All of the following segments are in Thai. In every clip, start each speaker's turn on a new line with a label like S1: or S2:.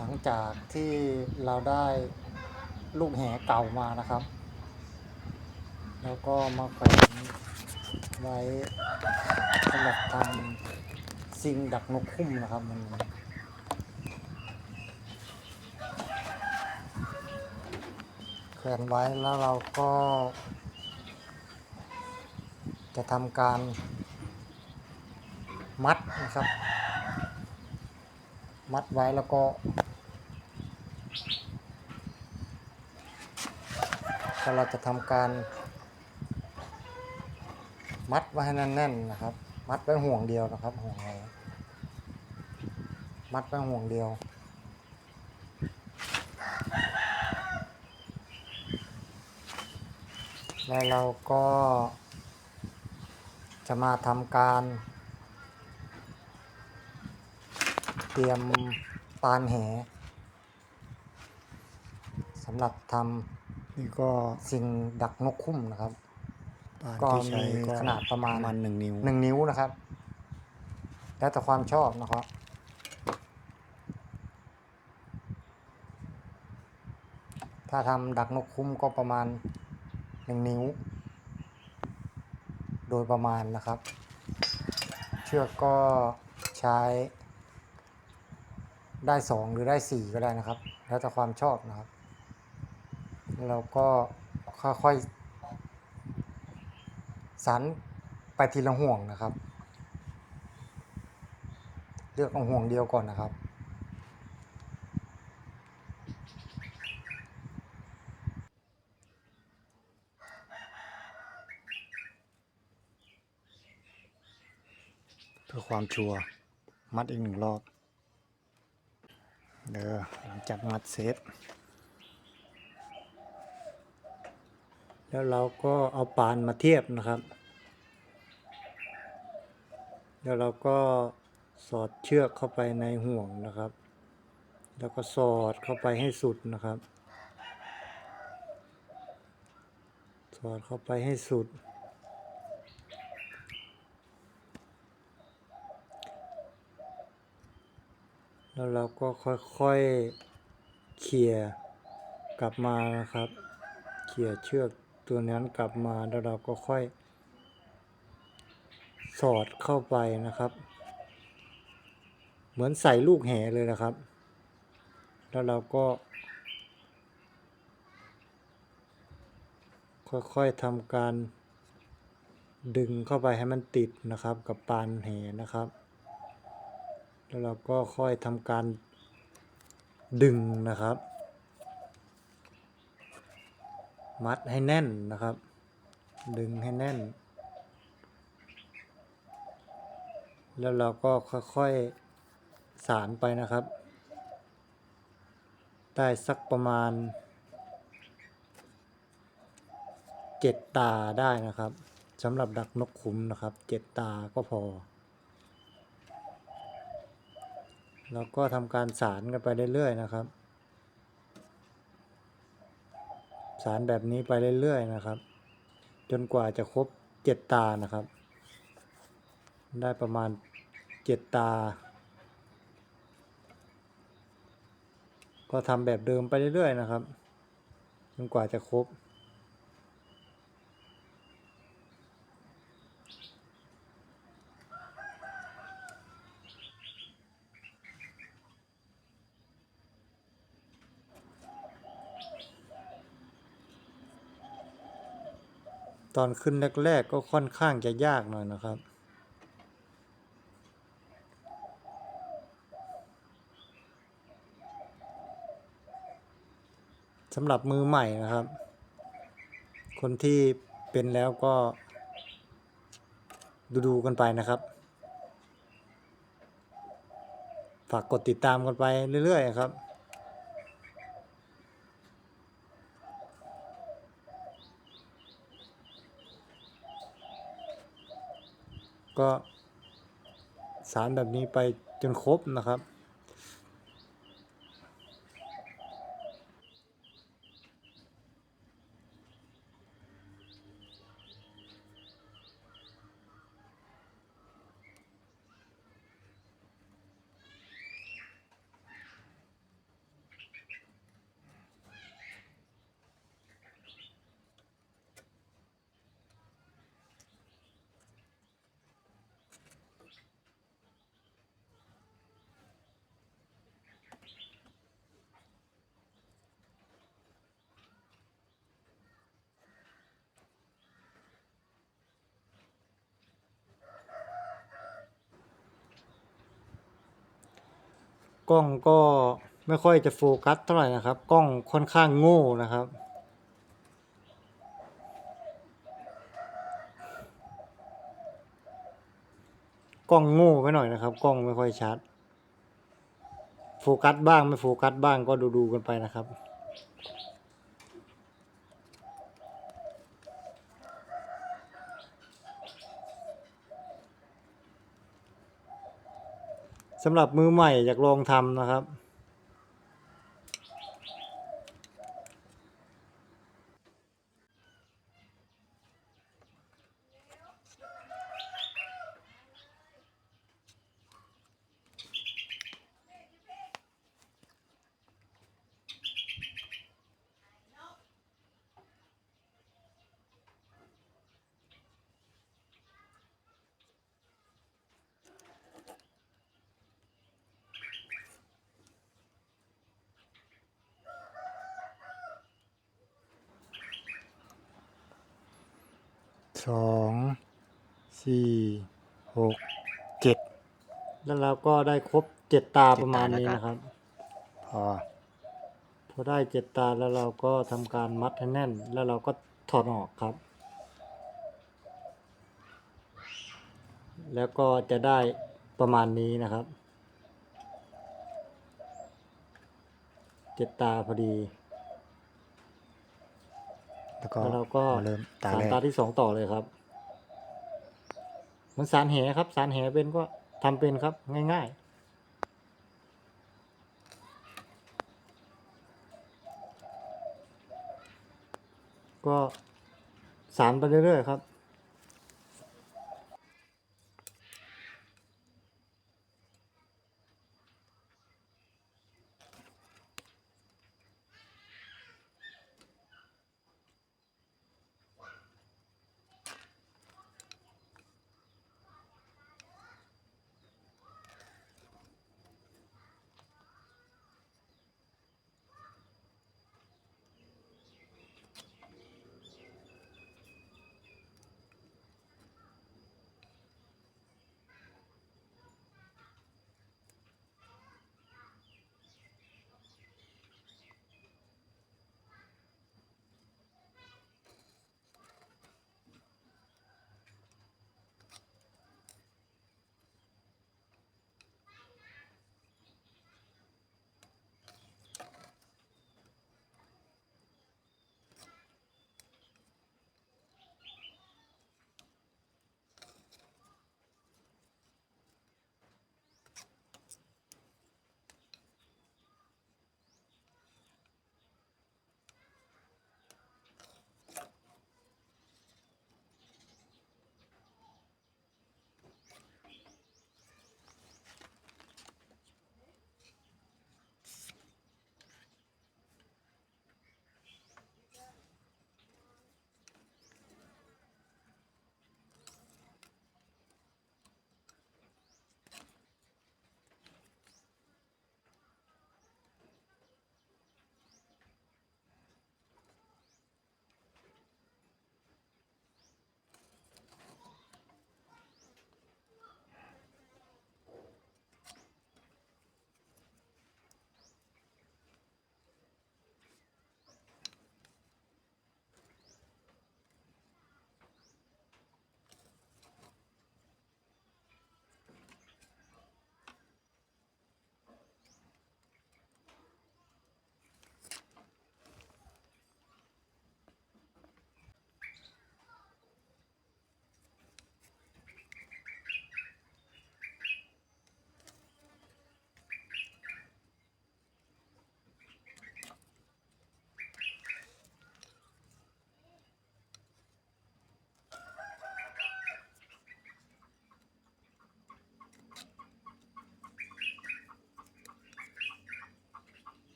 S1: หลังจากที่เราได้ลูกแหเก่ามานะครับ แล้วก็มาแขวนไว้สำหรับทำซิงดักนกคุ้มนะครับมันแขวนไว้แล้วเราก็ จะทำการมัดนะครับ มัดไว้แล้วก็ ก็เราจะทำการ มัดไว้ให้แน่นๆนะครับ มัดไว้ห่วงเดียวนะครับห่วงไว้มัดไว้ห่วงเดียว แล้วเราก็จะมาทำการ เตรียมปานแหสำหรับทำ
S2: นี่ก็
S1: สิ่งดักนกคุ้มนะครับ
S2: ปาน
S1: ก็
S2: ที่ใช้
S1: มี
S2: ก็
S1: ขนาดประมาณ
S2: ณหนึ่งนิ้ว
S1: หนึ่งนิ้วนะครับ แล้วแต่ความชอบนะครับถ้าทำดักนกคุ้มก็ประมาณหนึ่งนิ้ว โดยประมาณนะครับ เชือกก็ใช้ ได้สองหรือได้สี่ก็ได้นะครับ แล้วแต่ความชอบนะครับ เราก็ค่อยๆสันไปทีละห่วงนะครับ เลือกเอาห่วงเดียวก่อนนะครับ
S2: เพื่อความชัวร์มัดอีกหนึ่งรอบ เด้อหลังจากมัดเสร็จ
S1: แล้วเราก็เอาปานมาเทียบนะครับ แล้วเราก็สอดเชือกเข้าไปในห่วงนะครับ แล้วก็สอดเข้าไปให้สุดนะครับ สอดเข้าไปให้สุด แล้วเราก็ค่อยๆเขี่ยกลับมานะครับ เขี่ยเชือก ตัวนั้นกลับมาแล้วเราก็ค่อย สอดเข้าไปนะครับ เหมือนใส่ลูกแหเลยนะครับ แล้วเราก็ ค่อยๆทำการดึงเข้าไปให้มันติดนะครับกับปานแหนะครับ แล้วเราก็ค่อยทำการดึงนะครับ มัดให้แน่นนะครับ ดึงให้แน่น แล้วเราก็ค่อยๆสารไปนะครับ ได้สักประมาณเจ็ดตาได้นะครับสำหรับดักนกขุมนะครับเจ็ดตาก็พอ แล้วก็ทำการสารกันไปเรื่อยๆนะครับ สารแบบนี้ไปเรื่อยๆนะครับ จนกว่าจะครบเจ็ดตานะครับ ได้ประมาณเจ็ดตา ก็ทำแบบเดิมไปเรื่อยๆนะครับ จนกว่าจะครบ ตอนขึ้นแรกๆก็ค่อนข้างจะยากหน่อยนะครับ สำหรับมือใหม่นะครับ คนที่เป็นแล้วก็ ดูๆกันไปนะครับ ฝากกดติดตามกันไปเรื่อยๆครับ ก็สารแบบนี้ไปจนครบนะครับ กล้องก็ไม่ค่อยจะโฟกัสเท่าไหร่นะครับ กล้องค่อนข้างโง่นะครับ กล้องโง่ไปหน่อยนะครับ กล้องไม่ค่อยชัด โฟกัสบ้างไม่โฟกัสบ้างก็ดูดูๆกันไปนะครับ สำหรับมือใหม่อยากลองทำนะครับ
S2: สองสี่หกเจ็ด
S1: แล้วเราก็ได้ครบเจ็ดตาประมาณนี้นะครับ
S2: พอ
S1: พอได้เจ็ดตาแล้วเราก็ทำการมัดให้แน่น แล้วเราก็ถอดออกครับ แล้วก็จะได้ประมาณนี้นะครับ เจ็ดตาพอดี
S2: แล้วก็
S1: แล้วเราก็
S2: มาเริ่มตา
S1: สาร
S2: แรก
S1: ตาที่สองต่อเลยครับเหมันสารแหครับ สารแหเป็นก็ทำเป็นครับ ง่าย ๆก็สารไปเรื่อยๆครับ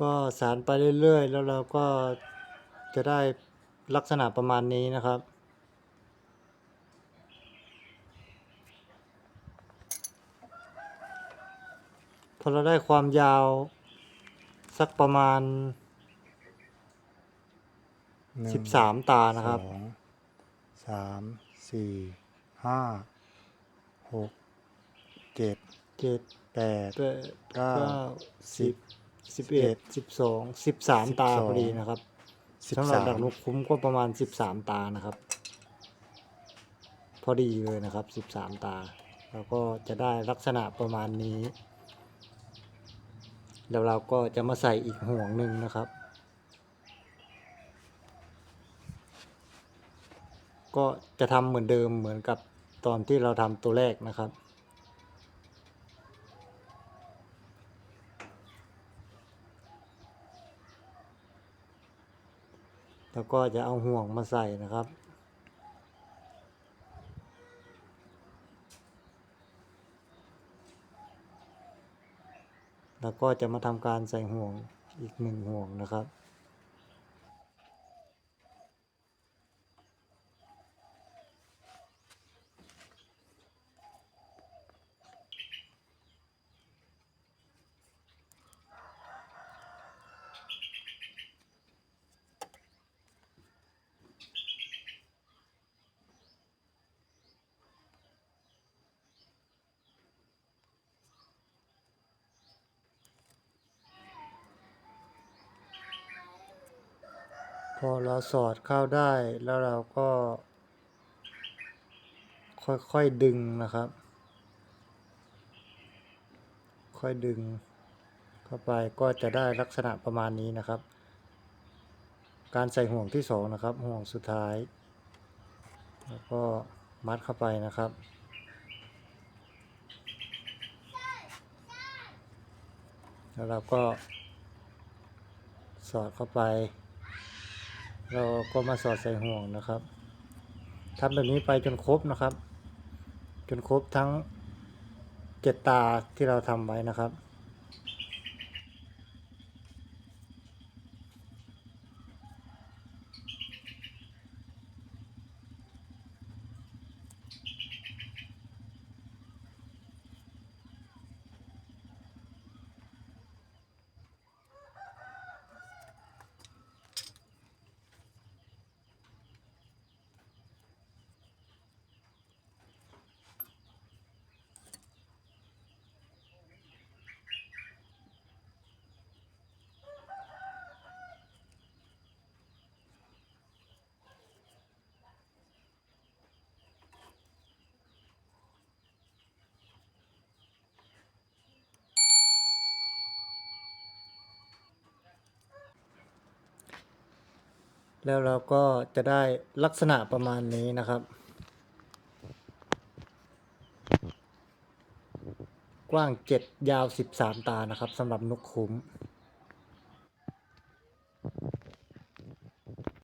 S1: ก็สารไปเรื่อยๆ แล้วเราก็จะได้ลักษณะประมาณนี้นะครับ พอเราได้ความยาวสักประมาณ
S2: หนึ่ง
S1: 13 ตานะครับ
S2: สองสามสี่ห้าหกเจ็ด
S1: เจ็ด
S2: แปด
S1: แปด
S2: เก้า
S1: เก้า
S2: สิ
S1: สิ
S2: บ บ
S1: สิบเอ็ดสิบสองสิบสามตา
S2: สิบสอง
S1: พอดีนะครับ
S2: สิบ
S1: สำหรับ
S2: สาม
S1: ดักนกคุ้มก็ประมาณสิบสามตานะครับ พอดีเลยนะครับสิบสามตา แล้วก็จะได้ลักษณะประมาณนี้ แล้วเราก็จะมาใส่อีกห่วงหนึ่งนะครับ ก็จะทำเหมือนเดิมเหมือนกับตอนที่เราทำตัวแรกนะครับ แล้วก็จะเอาห่วงมาใส่นะครับ แล้วก็จะมาทำการใส่ห่วงอีกหนึ่งห่วงนะครับ อเราสอดเข้าได้แล้วเราก็ ค่อยๆดึงนะครับ ค่อยดึง เข้าไปก็จะได้ลักษณะประมาณนี้นะครับ การใส่ห่วงที่สองนะครับ ห่วงสุดท้าย แล้วก็มัดเข้าไปนะครับแล้วเราก็สอดเข้าไป เราก็มาสอดใส่ห่วงนะครับทำแบบนี้ไปจนครบนะครับ จนครบทั้งเจ็ดตาที่เราทำไว้นะครับ แล้วเราก็จะได้ลักษณะประมาณนี้นะครับ กว้าง 7 ยาว 13 ตานะครับสำหรับนกคุ้ม